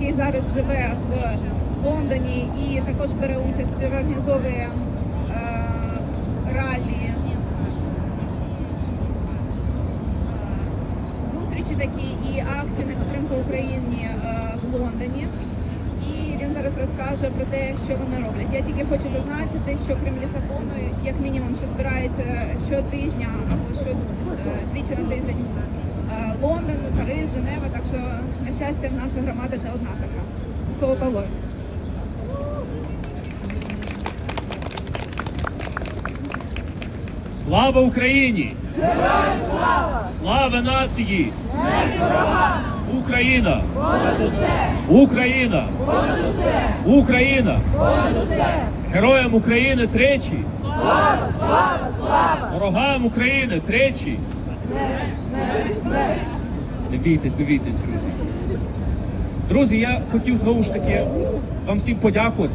який зараз живе в Лондоні і також бере участь, співорганізовує е, ралі. е, Зустрічі такі і акції на підтримку Україні е, в Лондоні. І він зараз розкаже про те, що вони роблять. Я тільки хочу зазначити, що крім Лісабону, як мінімум, що збирається щотижня або що двічі на тиждень Лондон, Париж, Женева. Так що, на щастя, наша громада не одна така. Слово Павло. Слава Україні! Героям слава! Слава нації! Україна! Україна! Україна! Героям України тричі! Слава! Слава! Слава! Ворогам України тричі! Не бійтесь, не бійтесь, друзі. Друзі, я хотів знову ж таки вам всім подякувати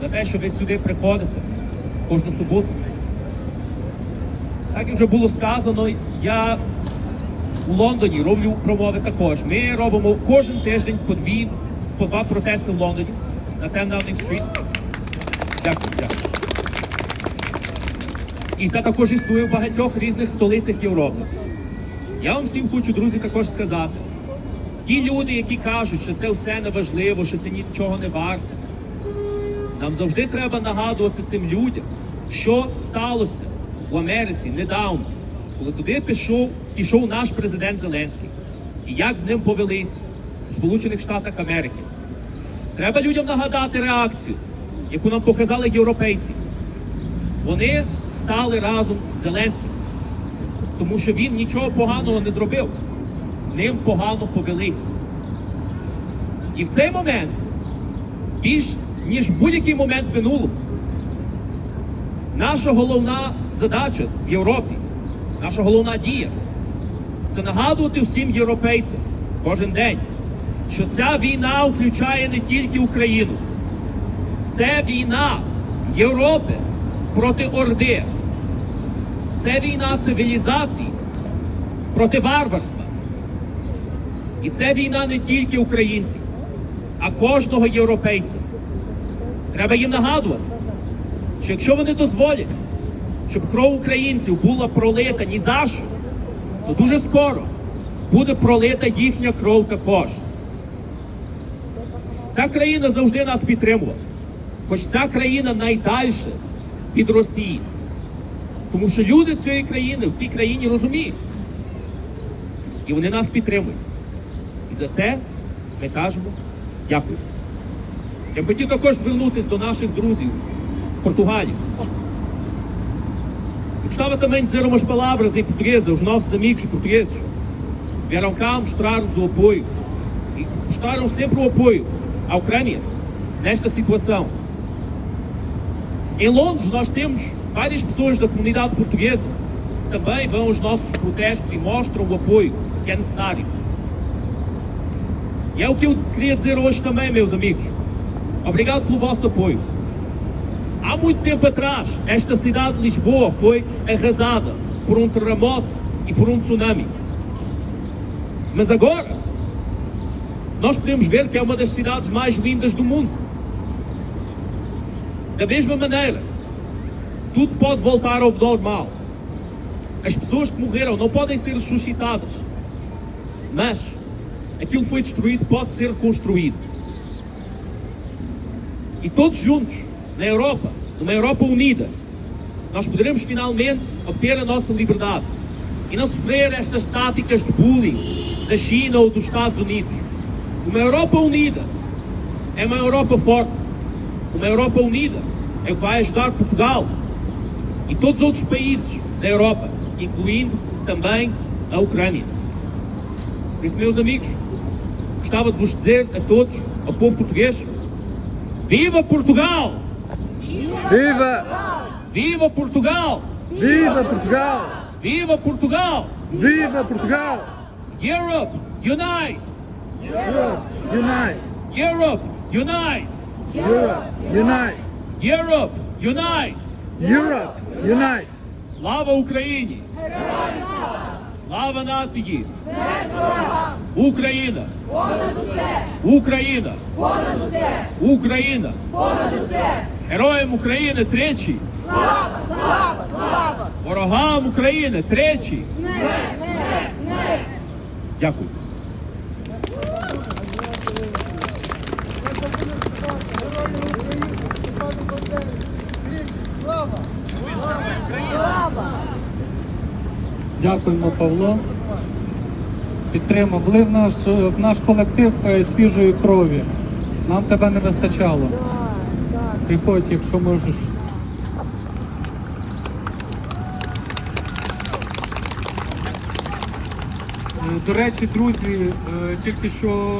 за те, що ви сюди приходите кожну суботу. Так як вже було сказано, я у Лондоні роблю промови також. Ми робимо кожен тиждень по дві, по два протести в Лондоні на 10 Downing. Дякую, дякую. І це також існує в багатьох різних столицях Європи. Я вам всім хочу, друзі, також сказати. Ті люди, які кажуть, що це все не важливо, що це нічого не варте. Нам завжди треба нагадувати цим людям, що сталося в Америці недавно, коли туди пішов, пішов наш президент Зеленський. І як з ним повелись в Сполучених Штатах Америки. Треба людям нагадати реакцію, яку нам показали європейці. Вони стали разом з Зеленським, тому що він нічого поганого не зробив. З ним погано повелись. І в цей момент, більш ніж будь-який момент минулого, наша головна задача в Європі, наша головна дія це нагадувати всім європейцям кожен день, що ця війна включає не тільки Україну, це війна Європи проти Орди. Це війна цивілізації проти варварства. І це війна не тільки українців, а кожного європейця. Треба їм нагадувати, що якщо вони дозволять, щоб кров українців була пролита ні за що, то дуже скоро буде пролита їхня кров також. Ця країна завжди нас підтримувала, хоч ця країна найдальше від Росії. Тому що люди цієї країни в цій країні розуміють. І вони нас підтримують. І за це ми кажемо дякую. Я б хотів також звернутися до наших друзів Португалії. Gostava também de dizer umas palavras em português aos nossos amigos portugueses. Vieram cá mostrar-nos o apoio e mostraram sempre o apoio à Ucrânia nesta situação. Em Londres nós temos várias pessoas da comunidade portuguesa também vão aos nossos protestos e mostram o apoio que é necessário. E é o que eu queria dizer hoje também, meus amigos. Obrigado pelo vosso apoio. Há muito tempo atrás, esta cidade de Lisboa foi arrasada por um terremoto e por um tsunami. Mas agora, nós podemos ver que é uma das cidades mais lindas do mundo. Da mesma maneira, tudo pode voltar ao normal. As pessoas que morreram não podem ser ressuscitadas. Mas aquilo que foi destruído pode ser reconstruído. E todos juntos, na Europa, numa Europa unida, nós poderemos finalmente obter a nossa liberdade e não sofrer estas táticas de bullying da China ou dos Estados Unidos. Uma Europa unida é uma Europa forte. Uma Europa unida é o que vai ajudar Portugal e todos os outros países da Europa, incluindo também a Ucrânia. Por isso, meus amigos, gostava de vos dizer a todos, ao povo português, Viva Portugal! Viva! Viva Portugal! Viva Portugal! Viva Portugal! Viva Portugal! Europe, unite! Europe, unite! Europe, unite! Europe, unite! Europe, unite! Europe, unite! Слава Україні! Слава нації! Україна! Україна! Україна! Героям України тричі! Слава! Слава! Слава! Ворогам України тричі! Дякую. Дякуємо, Павло. Підтримав. Влив наш, в наш колектив е, свіжої крові. Нам тебе не вистачало. Приходь, якщо можеш. Е, До речі, друзі, е, тільки що